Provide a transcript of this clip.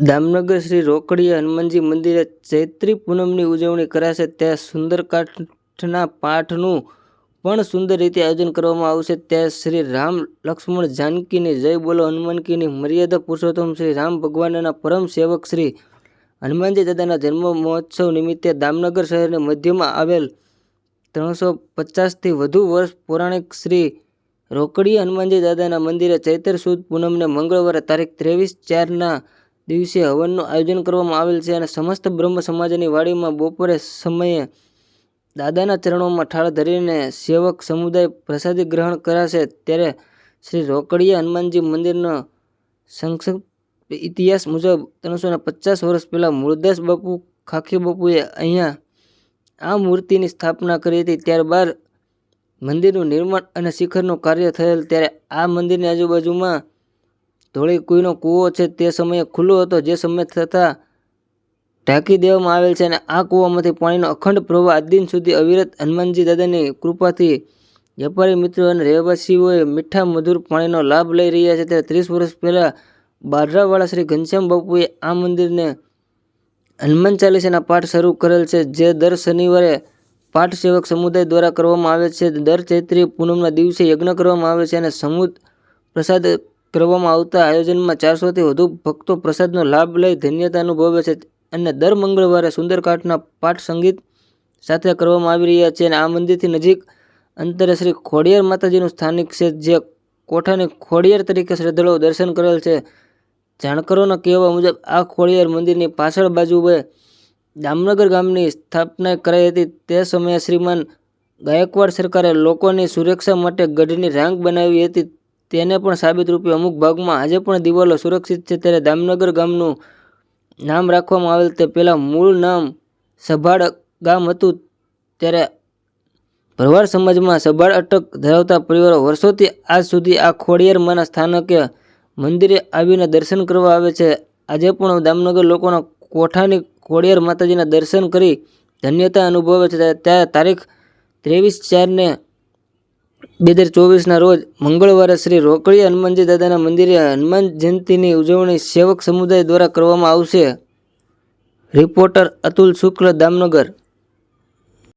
દામનગર શ્રી રોકડીયા હનુમાનજી મંદિરે ચૈત્રી પૂનમની ઉજવણી કરાશે ત્યાં સુંદરકાંઠના પાઠનું પણ સુંદર રીતે આયોજન કરવામાં આવશે. ત્યાં શ્રી રામ લક્ષ્મણ જાનકીની જય બોલો, હનુમાનકીની મર્યાદા પુરુષોત્તમ શ્રી રામ ભગવાનના પરમ સેવક શ્રી હનુમાનજી દાદાના જન્મ મહોત્સવ નિમિત્તે દામનગર શહેરની મધ્યમાં આવેલ ત્રણસો પચાસથી વધુ વર્ષ પૌરાણિક શ્રી રોકડી હનુમાનજી દાદાના મંદિરે ચૈત્ર સુદ પૂનમને મંગળવારે તારીખ ત્રેવીસ ચારના દિવસે હવનનું આયોજન કરવામાં આવેલ છે અને સમસ્ત બ્રહ્મ સમાજની વાડીમાં બપોરે સમયે દાદાના ચરણોમાં ઠાળ ધરીને સેવક સમુદાય પ્રસાદી ગ્રહણ કરાશે, ત્યારે શ્રી રોકડીયા હનુમાનજી મંદિરનો સંક્ષિપ્ત ઇતિહાસ મુજબ ત્રણસો પચાસ વર્ષ પહેલાં મૂળદાસ બાપુ ખાખી બાપુએ અહીંયા આ મૂર્તિની સ્થાપના કરી હતી. ત્યારબાદ મંદિરનું નિર્માણ અને શિખરનું કાર્ય થયેલ, ત્યારે આ મંદિરની આજુબાજુમાં ધોળી કુઈનો કૂવો છે તે સમયે ખુલ્લો હતો, જે સમય થતાં ઢાંકી દેવામાં આવેલ છે અને આ કૂવામાંથી પાણીનો અખંડ પ્રવાહ આજ દિન સુધી અવિરત હનુમાનજી દાદાની કૃપાથી વેપારી મિત્રો અને રહેવાસીઓએ મીઠા મધુર પાણીનો લાભ લઈ રહ્યા છે. ત્યારે ત્રીસ વર્ષ પહેલાં બારરાવાળા શ્રી ઘનશ્યામ બાપુએ આ મંદિરને હનુમાન ચાલીસાના પાઠ શરૂ કરેલ છે, જે દર શનિવારે પાઠ સેવક સમુદાય દ્વારા કરવામાં આવે છે. દર ચૈત્રી પૂનમના દિવસે યજ્ઞ કરવામાં આવે છે અને સમુદ પ્રસાદ કરવામાં આવતા આયોજનમાં ચારસોથી વધુ ભક્તો પ્રસાદનો લાભ લઈ ધન્યતા અનુભવે છે અને દર મંગળવારે સુંદરકાંઠના પાઠ સંગીત સાથે કરવામાં આવી રહ્યા છે અને આ મંદિરથી નજીક અંતરે શ્રી ખોડિયાર માતાજીનું સ્થાનિક છે, જે કોઠાની ખોડિયાર તરીકે શ્રદ્ધાળુઓ દર્શન કરેલ છે. જાણકારોના કહેવા મુજબ, આ ખોડિયાર મંદિરની પાછળ બાજુએ દામનગર ગામની સ્થાપના કરાઈ હતી. તે સમયે શ્રીમાન ગાયકવાડ સરકારે લોકોની સુરક્ષા માટે ગઢની રાંગ બનાવી હતી. તેને પણ સાબિત રૂપે અમુક ભાગમાં આજે પણ દિવાલો સુરક્ષિત છે ત્યારે દામનગર ગામનું નામ રાખવામાં આવેલ તે પહેલાં મૂળ નામ સભાડ ગામ હતું. ત્યારે ભરવાડ સમાજમાં સભાડ અટક ધરાવતા પરિવારો વર્ષોથી આજ સુધી આ ખોડિયારમાંના સ્થાનકે મંદિરે આવીને દર્શન કરવા આવે છે. આજે પણ દામનગર લોકોના કોઠાની ખોડિયાર માતાજીના દર્શન કરી ધન્યતા અનુભવે છે. ત્યારે તારીખ ત્રેવીસ ચારને બે હજાર ચોવીસના રોજ મંગળવારે શ્રી રોકડી હનુમાનજી દાદાના મંદિરે હનુમાન જયંતિની ઉજવણી સેવક સમુદાય દ્વારા કરવામાં આવશે. રિપોર્ટર અતુલ શુક્લ, દામનગર.